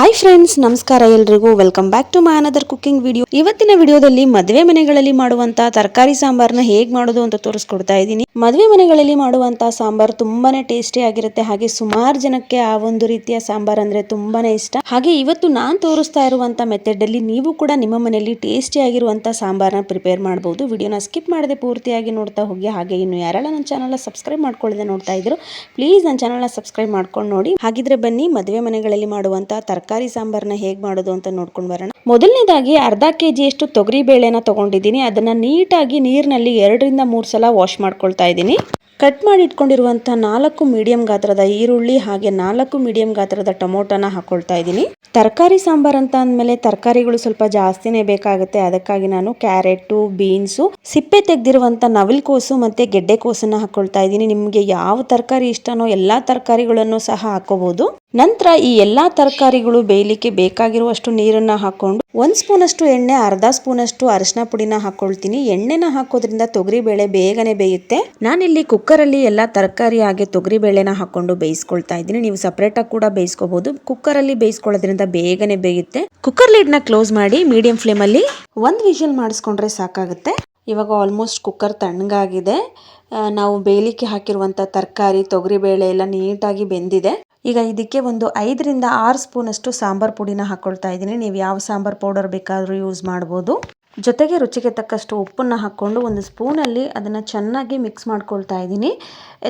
Hi friends ನಮಸ್ಕಾರ ಎಲ್ರಿಗೂ. Welcome back to my another cooking video ಇವತ್ತಿನ ವಿಡಿಯೋದಲ್ಲಿ ಮದುವೆ ಮನೆಗಳಲ್ಲಿ ಮಾಡುವಂತ ತರಕಾರಿ ಸಾಂಬಾರ್ನ ಹೇಗೆ ಮಾಡೋದು ಅಂತ ತೋರಿಸ್ಕೊಡ್ತಾ ಇದ್ದೀನಿ. ಮದುವೆ ಮನೆಗಳಲ್ಲಿ ಮಾಡುವಂತ ಸಾಂಬಾರ್ ತುಂಬಾನೇ ಟೇಸ್ಟಿ ಆಗಿರುತ್ತೆ. ಹಾಗೆ ಸುಮಾರು ಜನಕ್ಕೆ ಆ ಒಂದು ರೀತಿಯ ಸಾಂಬಾರ್ ಅಂದ್ರೆ ತುಂಬಾನೇ ಇಷ್ಟ. ಹಾಗೆ ಇವತ್ತು ನಾನ್ ತೋರಿಸ್ತಾ ಇರುವಂತ ಮೆಥಡ್ ಅಲ್ಲಿ ನೀವು ಕೂಡ ನಿಮ್ಮ ಮನೆಯಲ್ಲಿ ಟೇಸ್ಟಿ ಆಗಿರುವಂತ ಸಾಂಬಾರ್ನ ಪ್ರಿಪೇರ್ ಮಾಡಬಹುದು ವಿಡಿಯೋನ ಸ್ಕಿಪ್ ಮಾಡದೆ ಪೂರ್ತಿಯಾಗಿ ನೋಡ್ತಾ ಹೋಗಿ. ಹಾಗೆ ಇನ್ನು ಯಾರೆಲ್ಲ ನನ್ನ ಚಾನಲ್ ಸಬ್ಸ್ಕ್ರೈಬ್ ಮಾಡ್ಕೊಳ್ಳದೆ ನೋಡ್ತಾ ಇದ್ರು ಪ್ಲೀಸ್ ನನ್ನ ಚಾನಲ್ನ ಸಬ್ಸ್ಕ್ರೈಬ್ ಮಾಡ್ಕೊಂಡು ನೋಡಿ. ಹಾಗಿದ್ರೆ ಬನ್ನಿ, ಮದುವೆ ಮನೆಗಳಲ್ಲಿ ಮಾಡುವಂತ ತರಕಾರಿ ಸಾಂಬಾರ್ನ ಹೇಗೆ ಮಾಡೋದು ಅಂತ ನೋಡ್ಕೊಂಡು ಬರೋಣ. ಮೊದಲನೇದಾಗಿ ಅರ್ಧ ಕೆ ಜಿಯಷ್ಟು ತೊಗರಿ ಬೇಳೆನ ತೊಗೊಂಡಿದ್ದೀನಿ. ಅದನ್ನ ನೀಟಾಗಿ ನೀರಿನಲ್ಲಿ ಎರಡರಿಂದ ಮೂರು ಸಲ ವಾಶ್ ಮಾಡ್ಕೊಳ್ತಾ ಇದ್ದೀನಿ. ಕಟ್ ಮಾಡಿ ಇಟ್ಕೊಂಡಿರುವಂಥ ನಾಲ್ಕು ಮೀಡಿಯಂ ಗಾತ್ರದ ಈರುಳ್ಳಿ ಹಾಗೆ ನಾಲ್ಕು ಮೀಡಿಯಂ ಗಾತ್ರದ ಟೊಮೊಟೊನ ಹಾಕೊಳ್ತಾ ಇದ್ದೀನಿ. ತರಕಾರಿ ಸಾಂಬಾರ್ ಅಂತ ಅಂದಮೇಲೆ ತರಕಾರಿಗಳು ಸ್ವಲ್ಪ ಜಾಸ್ತಿನೇ ಬೇಕಾಗುತ್ತೆ. ಅದಕ್ಕಾಗಿ ನಾನು ಕ್ಯಾರೆಟು, ಬೀನ್ಸು, ಸಿಪ್ಪೆ ತೆಗೆದಿರುವಂತ ನವಿಲ್ಕೋಸು ಮತ್ತೆ ಗೆಡ್ಡೆಕೋಸನ್ನ ಹಾಕೊಳ್ತಾ ಇದ್ದೀನಿ. ನಿಮಗೆ ಯಾವ ತರಕಾರಿ ಇಷ್ಟನೋ ಎಲ್ಲ ತರಕಾರಿಗಳನ್ನು ಸಹ ಹಾಕೋಬಹುದು ನಂತರ ಈ ಎಲ್ಲ ತರಕಾರಿಗಳು ಬೇಯಲಿಕ್ಕೆ ಬೇಕಾಗಿರುವಷ್ಟು ನೀರನ್ನ ಹಾಕೊಂಡು ಒಂದ್ ಸ್ಪೂನ್ ಅಷ್ಟು ಎಣ್ಣೆ, ಅರ್ಧ ಸ್ಪೂನ್ ಅಷ್ಟು ಅರಿಶಿನ ಪುಡಿನ ಹಾಕೊಳ್ತೀನಿ. ಎಣ್ಣೆನ ಹಾಕೋದ್ರಿಂದ ತೊಗರಿ ಬೇಳೆ ಬೇಗನೆ ಬೇಯುತ್ತೆ. ನಾನಿಲ್ಲಿ ಕುಕ್ಕರ್ ಅಲ್ಲಿ ಎಲ್ಲಾ ತರಕಾರಿ ಹಾಗೆ ತೊಗರಿ ಬೇಳೆನ ಹಾಕೊಂಡು ಬೇಯಿಸ್ಕೊಳ್ತಾ ಇದ್ದೀನಿ. ನೀವು ಸಪರೇಟ್ ಆಗಿ ಕೂಡ ಬೇಯಿಸ್ಕೋಬಹುದು. ಕುಕ್ಕರ್ ಅಲ್ಲಿ ಬೇಯಿಸ್ಕೊಳ್ಳೋದ್ರಿಂದ ಬೇಗನೆ ಬೇಯುತ್ತೆ. ಕುಕ್ಕರ್ ಲಿಡ್ನ ಕ್ಲೋಸ್ ಮಾಡಿ ಮೀಡಿಯಂ ಫ್ಲೇಮ್ ಅಲ್ಲಿ ಒಂದ್ ವಿಷಲ್ ಮಾಡಿಸ್ಕೊಂಡ್ರೆ ಸಾಕಾಗುತ್ತೆ. ಇವಾಗ ಆಲ್ಮೋಸ್ಟ್ ಕುಕ್ಕರ್ ತಣ್ಣಗಾಗಿದೆ. ನಾವು ಬೇಯಲಿಕ್ಕೆ ಹಾಕಿರುವಂತ ತರಕಾರಿ ತೊಗರಿಬೇಳೆ ಎಲ್ಲ ನೀಟಾಗಿ ಬೆಂದಿದೆ. ಈಗ ಇದಕ್ಕೆ ಒಂದು ಐದರಿಂದ ಆರು ಸ್ಪೂನ್ ಅಷ್ಟು ಸಾಂಬಾರ್ ಪುಡಿನ ಹಾಕ್ಕೊಳ್ತಾ ಇದ್ದೀನಿ. ನೀವು ಯಾವ ಸಾಂಬಾರ್ ಪೌಡರ್ ಬೇಕಾದರೂ ಯೂಸ್ ಮಾಡ್ಬೋದು. ಜೊತೆಗೆ ರುಚಿಗೆ ತಕ್ಕಷ್ಟು ಉಪ್ಪನ್ನ ಹಾಕ್ಕೊಂಡು ಒಂದು ಸ್ಪೂನಲ್ಲಿ ಅದನ್ನು ಚೆನ್ನಾಗಿ ಮಿಕ್ಸ್ ಮಾಡ್ಕೊಳ್ತಾ ಇದ್ದೀನಿ.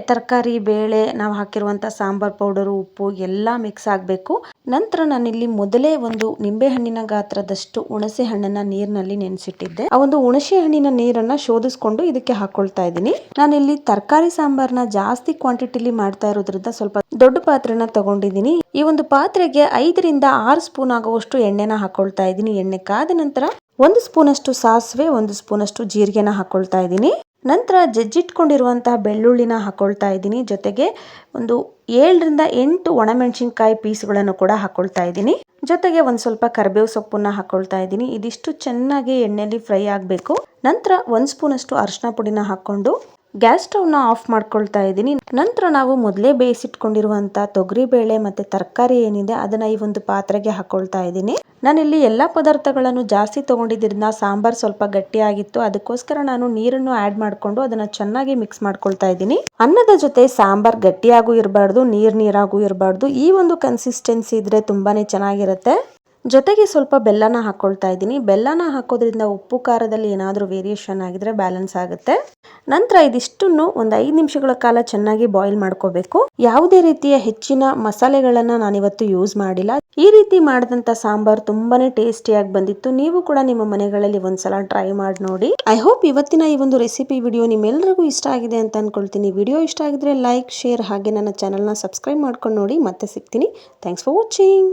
ತರಕಾರಿ, ಬೇಳೆ, ನಾವು ಹಾಕಿರುವಂಥ ಸಾಂಬಾರ್ ಪೌಡರು, ಉಪ್ಪು ಎಲ್ಲ ಮಿಕ್ಸ್ ಆಗಬೇಕು. ನಂತರ ನಾನಿಲ್ಲಿ ಮೊದಲೇ ಒಂದು ನಿಂಬೆಹಣ್ಣಿನ ಗಾತ್ರದಷ್ಟು ಹುಣಸೆ ಹಣ್ಣನ್ನು ನೀರಿನಲ್ಲಿ ನೆನೆಸಿಟ್ಟಿದ್ದೆ. ಆ ಒಂದು ಹುಣಸೆ ಹಣ್ಣಿನ ನೀರನ್ನ ಶೋಧಿಸ್ಕೊಂಡು ಇದಕ್ಕೆ ಹಾಕೊಳ್ತಾ ಇದ್ದೀನಿ. ನಾನಿಲ್ಲಿ ತರಕಾರಿ ಸಾಂಬಾರ್ನ ಜಾಸ್ತಿ ಕ್ವಾಂಟಿಟಿಲಿ ಮಾಡ್ತಾ ಇರೋದ್ರಿಂದ ಸ್ವಲ್ಪ ದೊಡ್ಡ ಪಾತ್ರೆನ ತಗೊಂಡಿದ್ದೀನಿ. ಈ ಒಂದು ಪಾತ್ರೆಗೆ ಐದರಿಂದ ಆರು ಸ್ಪೂನ್ ಆಗುವಷ್ಟು ಎಣ್ಣೆನ ಹಾಕೊಳ್ತಾ ಇದ್ದೀನಿ. ಎಣ್ಣೆ ಕಾದ ನಂತರ ಒಂದು ಸ್ಪೂನ್ ಅಷ್ಟು ಸಾಸಿವೆ, ಒಂದು ಸ್ಪೂನ್ ಅಷ್ಟು ಜೀರಿಗೆನ ಹಾಕೊಳ್ತಾ ಇದ್ದೀನಿ. ನಂತರ ಜಜ್ಜಿಟ್ಕೊಂಡಿರುವಂತಹ ಬೆಳ್ಳುಳ್ಳಿನ ಹಾಕೊಳ್ತಾ ಇದ್ದೀನಿ. ಜೊತೆಗೆ ಒಂದು ಏಳರಿಂದ ಎಂಟು ಒಣಮೆಣಸಿನ್ಕಾಯಿ ಪೀಸ್ಗಳನ್ನು ಕೂಡ ಹಾಕೊಳ್ತಾ ಇದ್ದೀನಿ. ಜೊತೆಗೆ ಒಂದು ಸ್ವಲ್ಪ ಕರಿಬೇವು ಸೊಪ್ಪನ್ನ ಹಾಕೊಳ್ತಾ ಇದ್ದೀನಿ. ಇದಿಷ್ಟು ಚೆನ್ನಾಗಿ ಎಣ್ಣೆಯಲ್ಲಿ ಫ್ರೈ ಆಗಬೇಕು. ನಂತರ ಒಂದು ಸ್ಪೂನ್ ಅಷ್ಟು ಅರಿಶಿನ ಪುಡಿನ ಹಾಕೊಂಡು ಗ್ಯಾಸ್ ಸ್ಟವ್ನ ಆಫ್ ಮಾಡ್ಕೊಳ್ತಾ ಇದ್ದೀನಿ. ನಂತರ ನಾವು ಮೊದಲೇ ಬೇಯಿಸಿಟ್ಕೊಂಡಿರುವಂಥ ತೊಗರಿ ಬೇಳೆ ಮತ್ತೆ ತರಕಾರಿ ಏನಿದೆ ಅದನ್ನ ಈ ಒಂದು ಪಾತ್ರೆಗೆ ಹಾಕೊಳ್ತಾ ಇದ್ದೀನಿ. ನಾನಿಲ್ಲಿ ಎಲ್ಲ ಪದಾರ್ಥಗಳನ್ನು ಜಾಸ್ತಿ ತಗೊಂಡಿದ್ದರಿಂದ ಸಾಂಬಾರ್ ಸ್ವಲ್ಪ ಗಟ್ಟಿಯಾಗಿತ್ತು. ಅದಕ್ಕೋಸ್ಕರ ನಾನು ನೀರನ್ನು ಆಡ್ ಮಾಡ್ಕೊಂಡು ಅದನ್ನ ಚೆನ್ನಾಗಿ ಮಿಕ್ಸ್ ಮಾಡ್ಕೊಳ್ತಾ ಇದ್ದೀನಿ. ಅನ್ನದ ಜೊತೆ ಸಾಂಬಾರ್ ಗಟ್ಟಿಯಾಗೂ ಇರಬಾರ್ದು, ನೀರ್ ನೀರಾಗೂ ಇರಬಾರ್ದು. ಈ ಒಂದು ಕನ್ಸಿಸ್ಟೆನ್ಸಿ ಇದ್ರೆ ತುಂಬಾನೇ ಚೆನ್ನಾಗಿರುತ್ತೆ. ಜೊತೆಗೆ ಸ್ವಲ್ಪ ಬೆಲ್ಲನ ಹಾಕೊಳ್ತಾ ಇದ್ದೀನಿ. ಬೆಲ್ಲನ ಹಾಕೋದ್ರಿಂದ ಉಪ್ಪು, ಖಾರದಲ್ಲಿ ಏನಾದರೂ ವೇರಿಯೇಷನ್ ಆಗಿದ್ರೆ ಬ್ಯಾಲೆನ್ಸ್ ಆಗುತ್ತೆ. ನಂತರ ಇದಿಷ್ಟನ್ನು ಒಂದು ಐದು ನಿಮಿಷಗಳ ಕಾಲ ಚೆನ್ನಾಗಿ ಬಾಯ್ಲ್ ಮಾಡ್ಕೋಬೇಕು. ಯಾವುದೇ ರೀತಿಯ ಹೆಚ್ಚಿನ ಮಸಾಲೆಗಳನ್ನ ನಾನಿವತ್ತು ಯೂಸ್ ಮಾಡಿಲ್ಲ. ಈ ರೀತಿ ಮಾಡಿದಂತ ಸಾಂಬಾರ್ ತುಂಬಾನೇ ಟೇಸ್ಟಿಯಾಗಿ ಬಂದಿತ್ತು. ನೀವು ಕೂಡ ನಿಮ್ಮ ಮನೆಗಳಲ್ಲಿ ಒಂದ್ಸಲ ಟ್ರೈ ಮಾಡಿ ನೋಡಿ. ಐ ಹೋಪ್ ಇವತ್ತಿನ ಈ ಒಂದು ರೆಸಿಪಿ ವಿಡಿಯೋ ನಿಮ್ಮೆಲ್ಲರಿಗೂ ಇಷ್ಟ ಆಗಿದೆ ಅಂತ ಅನ್ಕೊಳ್ತೀನಿ. ವಿಡಿಯೋ ಇಷ್ಟ ಆಗಿದ್ರೆ ಲೈಕ್ ಶೇರ್ ಹಾಗೆ ನನ್ನ ಚಾನಲ್ನ ಸಬ್ಸ್ಕ್ರೈಬ್ ಮಾಡ್ಕೊಂಡು ನೋಡಿ ಮತ್ತೆ ಸಿಗ್ತೀನಿ. Thanks for watching